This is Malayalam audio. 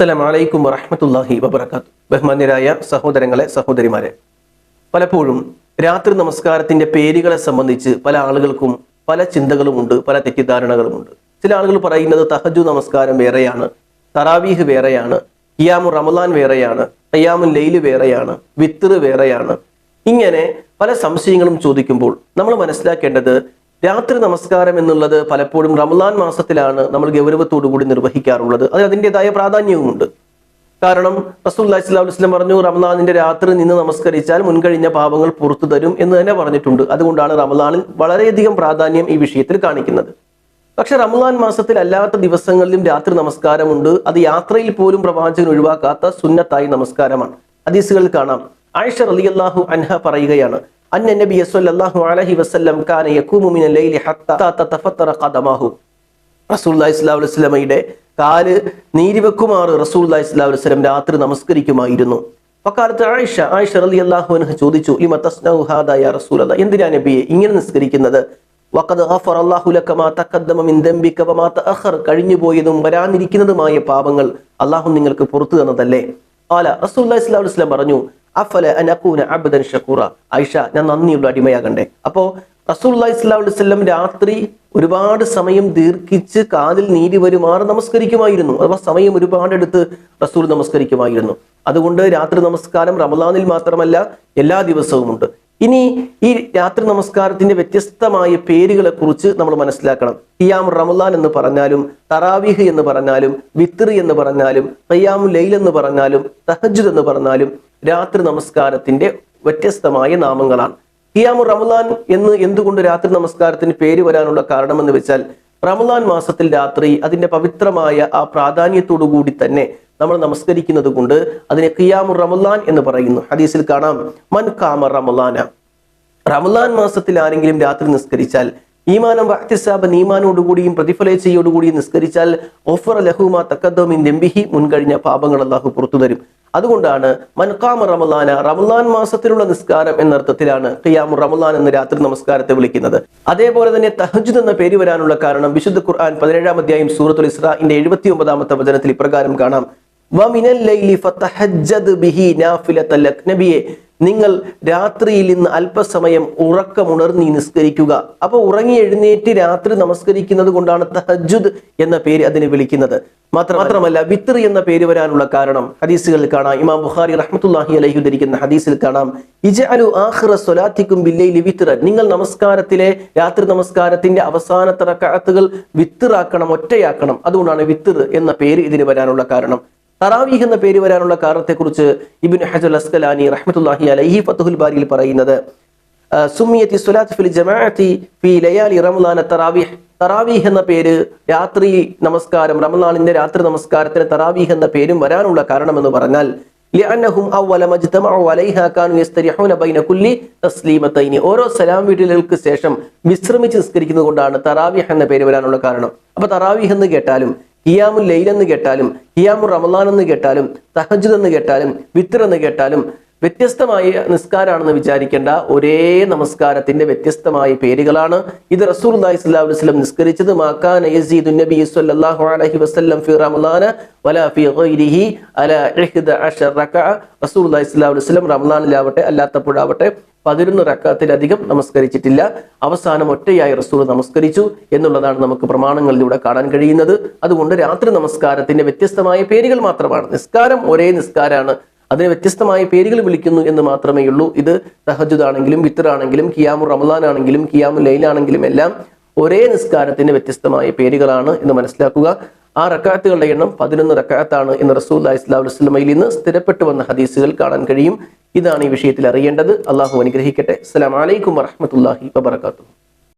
അസ്സലാം വലൈക്കും വറഹമത്തല്ലാഹി വബർക്കാത്തു ബഹ്മാന്യരായ സഹോദരങ്ങളെ സഹോദരിമാരെ പലപ്പോഴും രാത്രി നമസ്കാരത്തിന്റെ പേരുകളെ സംബന്ധിച്ച് പല ആളുകൾക്കും പല ചിന്തകളുമുണ്ട് പല തെറ്റിദ്ധാരണകളുമുണ്ട്. ചില ആളുകൾ പറയുന്നത് തഹജു നമസ്കാരം വേറെയാണ് തറാവീഹ് വേറെയാണ് ഖിയാമു റമലാൻ വേറെയാണ് അയ്യാമുൽ ലൈൽ വേറെയാണ് വിത്തറ് വേറെയാണ്. ഇങ്ങനെ പല സംശയങ്ങളും ചോദിക്കുമ്പോൾ നമ്മൾ മനസ്സിലാക്കേണ്ടത് രാത്രി നമസ്കാരം എന്നുള്ളത് പലപ്പോഴും റമലാൻ മാസത്തിലാണ് നമ്മൾ ഗൗരവത്തോടു കൂടി നിർവഹിക്കാറുള്ളത്. അത് അതിന്റെതായ പ്രാധാന്യവുമുണ്ട്. കാരണം റസൂല്ലാ ഇസ്ലാം വസ്ലം പറഞ്ഞു റമലാനിന്റെ രാത്രി നിന്ന് നമസ്കരിച്ചാൽ മുൻകഴിഞ്ഞ പാപങ്ങൾ പുറത്തു തരും എന്ന് തന്നെ പറഞ്ഞിട്ടുണ്ട്. അതുകൊണ്ടാണ് റമലാനിൽ വളരെയധികം പ്രാധാന്യം ഈ വിഷയത്തിൽ കാണിക്കുന്നത്. പക്ഷെ റമലാൻ മാസത്തിൽ അല്ലാത്ത ദിവസങ്ങളിലും രാത്രി നമസ്കാരമുണ്ട്. അത് യാത്രയിൽ പോലും പ്രവാചകൻ ഒഴിവാക്കാത്ത സുന്നത്തായി നമസ്കാരമാണ്. ഹദീസുകളിൽ കാണാം. ആയിഷ റളിയല്ലാഹു അൻഹ പറയുകയാണ് അന്ന നബി സല്ലല്ലാഹു അലൈഹി വസല്ലം കാന യഖൂമു മിനൽ ലൈലി ഹത്താ തതഫത്തറ ഖദമഹു. റസൂലുള്ളാഹി സ്വല്ലല്ലാഹു അലൈഹി വസല്ലമയുടെ കാൽ നീരിവെക്കുമാറ് റസൂലുള്ളാഹി സ്വല്ലല്ലാഹു അലൈഹി വസല്ലം രാത്രി നമസ്കരിക്കുമായിരുന്നു. അക്കാലത്ത് ആയിഷ ആയിഷ റളിയല്ലാഹു അൻഹ ചോദിച്ചു ലിമ തസ്നഉ ഹാദാ യാ റസൂലല്ലാഹ് എന്തിനാ നബിയെ ഇങ്ങനെ നിസ്കരിക്കുന്നത്? വഖദ് ഗഫറ അല്ലാഹു ലക മാ തഖദ്ദമ മിൻ ദംബിക വമാ തഅഖർ. കഴിഞ്ഞു പോയതും വരാനിരിക്കുന്നതുമായ പാപങ്ങൾ അല്ലാഹു നിങ്ങൾക്ക് പുറത്തു തന്നതല്ലേ? ആല റസൂലുള്ളാഹി സ്വല്ലല്ലാഹു അലൈഹി വസല്ലം പറഞ്ഞു അഫല അനക്കൂന അബ്ദൻ ഷക്കൂറ. ആയിഷ ഞാൻ നന്ദിയുള്ള അടിമയാകണ്ടേ. അപ്പോ റസൂലുള്ളാഹി സ്വല്ലല്ലാഹു അലൈഹി വസല്ലം രാത്രി ഒരുപാട് സമയം ദീർഘിച്ച് കാതിൽ നീതി വരുമാറ് നമസ്കരിക്കുമായിരുന്നു. അഥവാ സമയം ഒരുപാട് എടുത്ത് റസൂൽ നമസ്കരിക്കുമായിരുന്നു. അതുകൊണ്ട് രാത്രി നമസ്കാരം റമദാനിൽ മാത്രമല്ല എല്ലാ ദിവസവുമുണ്ട്. ഇനി ഈ രാത്രി നമസ്കാരത്തിന്റെ വ്യത്യസ്തമായ പേരുകളെ കുറിച്ച് നമ്മൾ മനസ്സിലാക്കണം. ഇയാം റമലാൻ എന്ന് പറഞ്ഞാലും തറാവിഹ് എന്ന് പറഞ്ഞാലും വിത്രി എന്ന് പറഞ്ഞാലും ഖിയാമു ലൈൽ എന്ന് പറഞ്ഞാലും തഹജുദ് എന്ന് പറഞ്ഞാലും രാത്രി നമസ്കാരത്തിന്റെ വ്യത്യസ്തമായ നാമങ്ങളാണ്. ഇയാമു റമലാൻ എന്ന് എന്തുകൊണ്ട് രാത്രി നമസ്കാരത്തിന് പേര് വരാനുള്ള കാരണമെന്ന് വെച്ചാൽ റമലാൻ മാസത്തിൽ രാത്രി അതിന്റെ പവിത്രമായ ആ പ്രാധാന്യത്തോടു കൂടി തന്നെ നമ്മൾ നമസ്കരിക്കുന്നത് കൊണ്ട് അതിനെ ഖിയാമു റമലാൻ എന്ന് പറയുന്നു. ഹദീസിൽ കാണാം മൻ കാമ റമലാന റമലാൻ മാസത്തിൽ ആരെങ്കിലും രാത്രി നിസ്കരിച്ചാൽ ഈമാനം വഹ്തിസാബൻ ഈമാനോടുകൂടിയും പ്രതിഫലേച്ചയോടുകൂടിയും നിസ്കരിച്ചാൽ ഓഫർ ലഹുമ തക്കദ്ദോമിൻ ദംബിഹി മുൻകഴിഞ്ഞ പാപങ്ങൾ അള്ളാഹു പുറത്തു തരും. അതുകൊണ്ടാണ് മൻകാമ റമലാന റമലാൻ മാസത്തിലുള്ള നിസ്കാരം എന്നർത്ഥത്തിലാണ് ഖിയാമു റമലാൻ എന്ന രാത്രി നമസ്കാരത്തെ വിളിക്കുന്നത്. അതേപോലെ തന്നെ തഹജുദ് എന്ന പേര് വരാനുള്ള കാരണം വിശുദ്ധ ഖുർആൻ പതിനേഴാം അധ്യായം സൂറത്തുൽ ഇസ്രാന്റെ എഴുപത്തി ഒമ്പതാമത്തെ വചനത്തിൽ ഇപ്രകാരം കാണാം. നബിയെ നിങ്ങൾ രാത്രിയിൽ ഇന്ന് അല്പസമയം ഉറക്കമുണർന്നി നിസ്കരിക്കുക. അപ്പൊ ഉറങ്ങി എഴുന്നേറ്റ് രാത്രി നമസ്കരിക്കുന്നത് കൊണ്ടാണ് തഹജുദ് എന്ന പേര് അതിനെ വിളിക്കുന്നത്. മാത്ര മാത്രമല്ല വിത്ർ എന്ന പേര് വരാനുള്ള കാരണം ഹദീസുകളിൽ കാണാം. ഇമാം ബുഖാരി റഹ്മത്തുല്ലാഹി അലഹി ഉദ്ധരിക്കുന്ന ഹദീസിൽ കാണാം. ഇജഅലു ആഖിറ സ്വലാത്തിക്കും ബില്ലൈലി വിത്ർ നിങ്ങൾ നമസ്കാരത്തിലെ രാത്രി നമസ്കാരത്തിന്റെ അവസാനത്തെ റക്അത്തുകൾ വിത്റാക്കണം ഒറ്റയാക്കണം. അതുകൊണ്ടാണ് വിത്ർ എന്ന പേര് ഇതിന് വരാനുള്ള കാരണം. തറാവീഹ് എന്ന പേര് വരാനുള്ള കാരണത്തെക്കുറിച്ച് ഇബിൻ ഹജുൽ അസ്കലാനി റഹ്മത്തുല്ലാഹി അലൈഹി ഫത്തുഹുൽ ബാരിയിൽ പറയുന്നത് സുമിയത്തി സുലാത്ത് ഫിൽ ജമാഅത്തി ഫി ലയാലി റമദാന തറാവീഹ്. തറാവീഹ് എന്ന പേര് രാത്രി നമസ്കാരം റമദാനിന്റെ രാത്രി നമസ്കാരത്തിന് തറാവീഹ് എന്ന പേരും വരാനുള്ള കാരണം എന്ന് പറഞ്ഞാൽ അവല മജ്തമഉ കാനു യസ്തരിഹൂന ബൈന കുല്ലി ഓരോ സലാം വീട്ടിലേക്ക് ശേഷം വിശ്രമിച്ച് നിസ്കരിക്കുന്നത് കൊണ്ടാണ് തറാവിഹ് എന്ന പേര് വരാനുള്ള കാരണം. അപ്പൊ തറാവിഹ് എന്ന് കേട്ടാലും ഹിയാമുൽ ലൈൽ എന്ന് കേട്ടാലും ഹിയാമു റമലാൻ എന്ന് കേട്ടാലും തഹജുദ് എന്ന് കേട്ടാലും വിത്തർ എന്ന് കേട്ടാലും വ്യത്യസ്തമായ നിസ്കാരാണെന്ന് വിചാരിക്കേണ്ട ഒരേ നമസ്കാരത്തിന്റെ വ്യത്യസ്തമായ പേരുകളാണ്. ഇത് റസൂൽ അലൈഹി നിസ്കരിച്ചത് മാക്കാൻ നബി അലൈഹി വസല്ലം ഫി വലാ ഗൈരിഹി അല അലൈഹി അല്ലാത്തപ്പോഴാവട്ടെ പതിനൊന്ന് റക്കാത്തിലധികം നമസ്കരിച്ചിട്ടില്ല. അവസാനം ഒറ്റയായി റസൂൽ നമസ്കരിച്ചു എന്നുള്ളതാണ് നമുക്ക് പ്രമാണങ്ങളിലൂടെ കാണാൻ കഴിയുന്നത്. അതുകൊണ്ട് രാത്രി നമസ്കാരത്തിന്റെ വ്യത്യസ്തമായ പേരുകൾ മാത്രമാണ്. നിസ്കാരം ഒരേ നിസ്കാരമാണ് അതിന് വ്യത്യസ്തമായ പേരുകൾ വിളിക്കുന്നു എന്ന് മാത്രമേ ഉള്ളൂ. ഇത് തഹജുദ് ആണെങ്കിലും വിത്തർ ആണെങ്കിലും കിയാമു റമലാൻ ആണെങ്കിലും കിയാമു ലൈലാണെങ്കിലും എല്ലാം ഒരേ നിസ്കാരത്തിന്റെ വ്യത്യസ്തമായ പേരുകളാണ് എന്ന് മനസ്സിലാക്കുക. ആ റക്കാത്തുകളുടെ എണ്ണം പതിനൊന്ന് റക്കാത്താണ് എന്ന് റസൂൽ ഇസ്ലാം വസ്ലമയിൽ നിന്ന് സ്ഥിരപ്പെട്ടു വന്ന ഹദീസുകൾ കാണാൻ കഴിയും. ഇതാണ് ഈ വിഷയത്തിൽ അറിയേണ്ടത്. അള്ളാഹു അനുഗ്രഹിക്കട്ടെ. അസ്സലാം വലൈക്കും വറഹമത്തല്ലാഹി വബർക്കാത്തു